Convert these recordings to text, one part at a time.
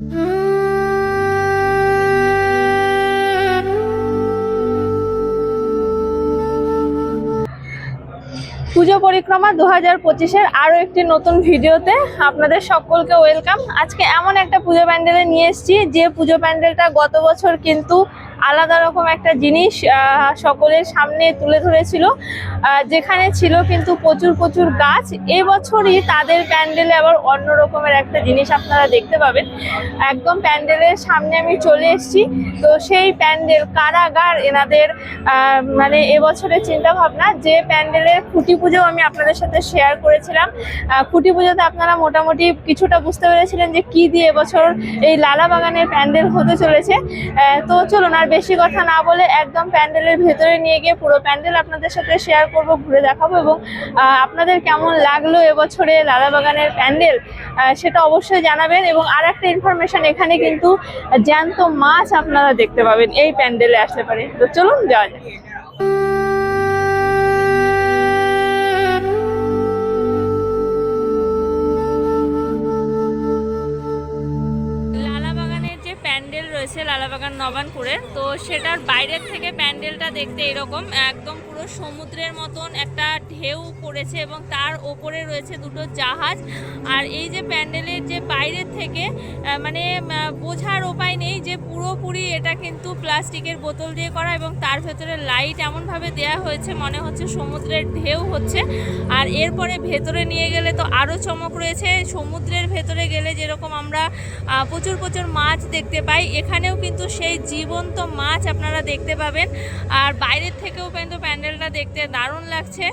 পুজো পরিক্রমা দু হাজার পঁচিশের আরও একটি নতুন ভিডিওতে আপনাদের সকলকে ওয়েলকাম। আজকে এমন একটা পুজো প্যান্ডেলে নিয়ে এসেছি, যে পুজো প্যান্ডেলটা গত বছর কিন্তু আলাদা রকম একটা জিনিস সকলের সামনে তুলে ধরেছিল। যেখানে ছিল কিন্তু প্রচুর প্রচুর গাছ। এবছরই তাদের প্যান্ডেলে আবার অন্য রকমের একটা জিনিস আপনারা দেখতে পাবেন। একদম প্যান্ডেলের সামনে আমি চলে এসেছি। তো সেই প্যান্ডেল কারাগার, এনাদের মানে এবছরের চিন্তা ভাবনা যে প্যান্ডেলের খুঁটি পুজো আমি আপনাদের সাথে শেয়ার করেছিলাম। খুঁটি পুজোতে আপনারা মোটামুটি কিছুটা বুঝতে পেরেছিলেন যে কি দিয়ে এবছর এই লালা বাগানের প্যান্ডেল হতে চলেছে। তো চলুন আর বেশি কথা না বলে একদম প্যান্ডেলের ভেতরে নিয়ে গিয়ে পুরো প্যান্ডেল আপনাদের সাথে শেয়ার করব, ঘুরে দেখাবো এবং আপনাদের কেমন লাগল এবছরে লালা বাগানের প্যান্ডেল সেটা অবশ্যই জানাবেন এবং আর একটা ইনফরমেশন এখানে কিন্তু জ্যান্ত মাছ আপনারা দেখতে পাবেন, এই প্যান্ডেলে আসতে পারে। তো চলুন, যাওয়া যাক। রয়েছে লালাবাগান নবানপুরে। তো সেটার বাইরের থেকে প্যান্ডেলটা দেখতে এরকম, একদম পুরো সমুদ্রের মতন একটা ঢেউ পড়েছে এবং তার ওপরে রয়েছে দুটো জাহাজ। আর এই যে প্যান্ডেলের যে বাইরের থেকে মানে বোঝার উপায় নেই যে পুরোপুরি এটা কিন্তু প্লাস্টিকের বোতল দিয়ে করা এবং তার ভেতরে লাইট এমনভাবে দেয়া হয়েছে, মনে হচ্ছে সমুদ্রের ঢেউ হচ্ছে। আর এরপরে ভেতরে নিয়ে গেলে তো আরও চমক রয়েছে। সমুদ্রের ভেতরে গেলে যেরকম আমরা প্রচুর প্রচুর মাছ দেখতে পাই, এখানেও কিন্তু সেই জীবন্ত মাছ আপনারা দেখতে পাবেন। আর বাইরের থেকেও কিন্তু প্যান্ডেলটা দেখতে দারুণ লাগছে।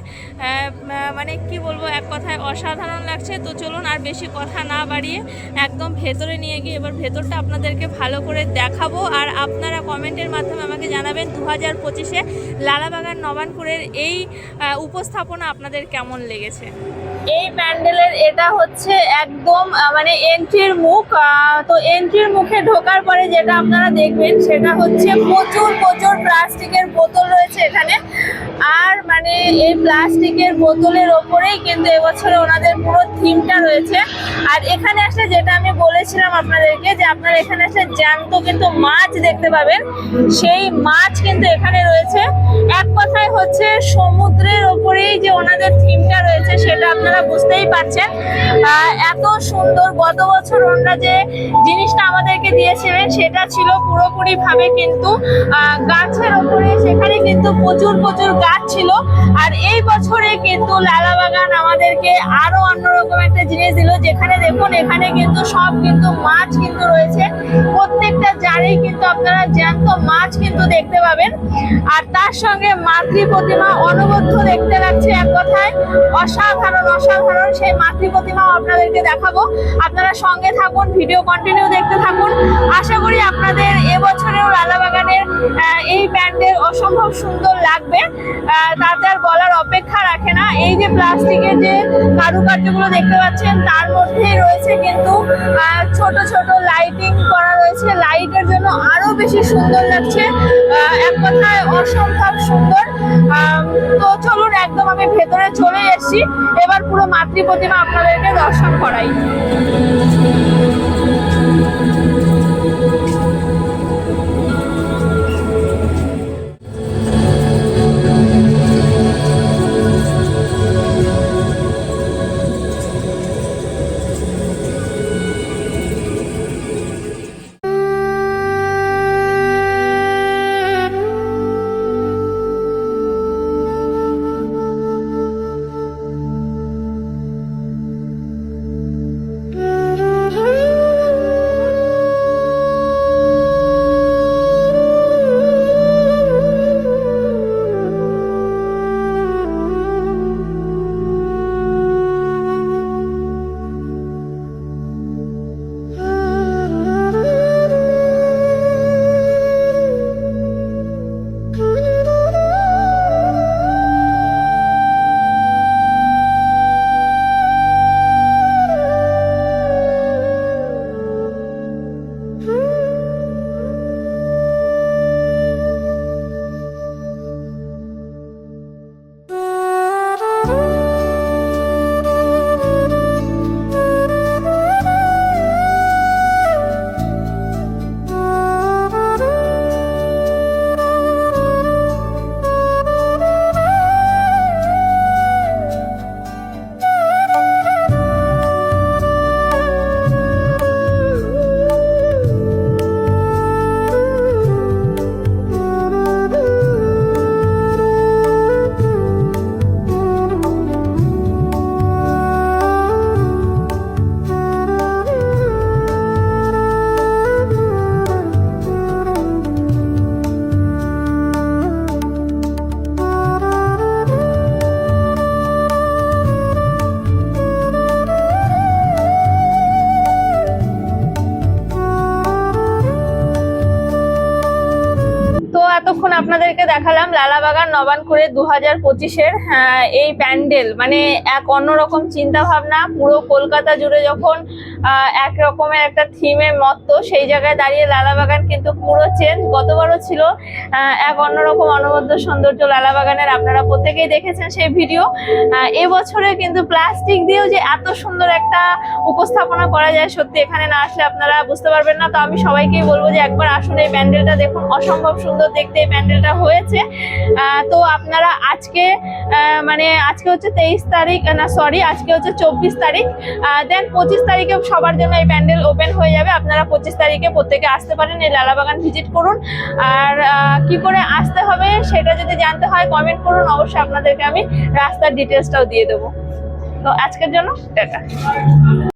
মানে কি বলব, এক কথায় অসাধারণ লাগছে। তো চলুন আর বেশি কথা না বাড়িয়ে একদম ভেতরে নিয়ে গিয়ে এবার ভেতরটা আপনাদেরকে ভালো করে দেখাবো। আর আপনারা কমেন্টের মাধ্যমে আমাকে জানাবেন দু হাজার পঁচিশে লালাবাগান নবানপুরের এই উপস্থাপনা আপনাদের কেমন লেগেছে। এই প্যান্ডেলের এটা হচ্ছে একদম মানে এন্ট্রির মুখ তো এন্ট্রির মুখে ঢোকার পরে যেটা আপনারা দেখবেন, সেটা হচ্ছে প্রচুর প্রচুর প্লাস্টিকের বোতল রয়েছে এখানে। আর মানে এই প্লাস্টিকের বোতলের ওপরেই কিন্তু এবছরে ওনাদের পুরো থিমটা রয়েছে। আর এখানে আসলে যেটা আমি বলেছিলাম আপনাদেরকে, যে আপনারা এখানে আসলে জ্যান্ত কিন্তু মাছ দেখতে পাবেন। সেই মাছ কিন্তু এখানে রয়েছে। এক কথায় হচ্ছে সমুদ্রের ওপরেই যে ওনাদের থিমটা রয়েছে, সেটা আপনারা বুঝতেই পারছেন এত সুন্দর গত বছর ওনারা যে জিনিসটা আমাদেরকে দিয়েছিলেন, সেটা ছিল পুরোপুরি ভাবে কিন্তু গাছের ওপরে, সেখানে কিন্তু প্রচুর প্রচুর গাছ ছিল। আর এই বছরে কিন্তু লালা বাগান আমাদেরকে আরও অন্যরকম একটা জিনিস দিল, যেখানে দেখুন, এখানে কিন্তু সব কিন্তু মাছ কিন্তু রয়েছে। প্রত্যেকটা জারেই কিন্তু আপনারা জ্যান্ত মাছ কিন্তু দেখতে পাবেন। আর তার সঙ্গে মাতৃ প্রতিমা অনবদ্য দেখতে লাগছে এক কথায়। অসাধারণ অসাধারণ সেই মাতৃ প্রতিমাও আপনাদেরকে দেখাবো। আপনারা সঙ্গে থাকুন ভিডিও কন্টিনিউ দেখতে থাকুন। আশা করি আপনাদের এবছরেও লালাবাগানের এই প্যান্ডেল অসম্ভব সুন্দর লাগবে। তাতে আর বলার অপেক্ষা রাখে না। এই যে প্লাস্টিকের যে কারুকার্যগুলো দেখতে পাচ্ছেন, তার মধ্যেই রয়েছে কিন্তু ছোট ছোট লাইটিং করা রয়েছে। লাইটের জন্য আরও বেশি সুন্দর লাগছে। এক কথায় অসম্ভব সুন্দর। তো চলুন, একদম আমি ভেতরে চলে এসেছি। এবার পুরো মাতৃ প্রতিমা আপনাদেরকে দর্শন করাই। দেখালাম লালাবাগান নবানপুরে দু হাজার পঁচিশের এই প্যান্ডেল। মানে এক অন্যরকম চিন্তা ভাবনা পুরো কলকাতা জুড়ে যখন এক রকমের একটা থিমে মত্ত, সেই জায়গায় দাঁড়িয়ে লালাবাগান কিন্তু পুরো চেঞ্জ। গতবারও ছিল এক অন্যরকম অনবদ্য সৌন্দর্য লালাবাগানের। আপনারা প্রত্যেকেই দেখেছেন সেই ভিডিও। এবছরে কিন্তু প্লাস্টিক দিয়েও যে এত সুন্দর একটা উপস্থাপনা করা যায়, সত্যি এখানে না আসলে আপনারা বুঝতে পারবেন না। তো আমি সবাইকেই বলব যে একবার আসুন এই প্যান্ডেলটা দেখুন। অসম্ভব সুন্দর দেখতে এই প্যান্ডেলটা হয়েছে। আহ, তো আপনারা আজকে মানে আজকে হচ্ছে তেইশ তারিখ না সরি আজকে হচ্ছে চব্বিশ তারিখ। দেন পঁচিশ তারিখে সবার জন্য এই প্যান্ডেল ওপেন হয়ে যাবে। আপনারা পঁচিশ তারিখে প্রত্যেকে আসতে পারেন এই লালাবাগান ভিজিট করুন। আর কি করে আসতে হবে সেটা যদি জানতে হয় কমেন্ট করুন। অবশ্যই আপনাদেরকে আমি রাস্তার ডিটেলসটাও দিয়ে দেবো। তো আজকের জন্য টাটা।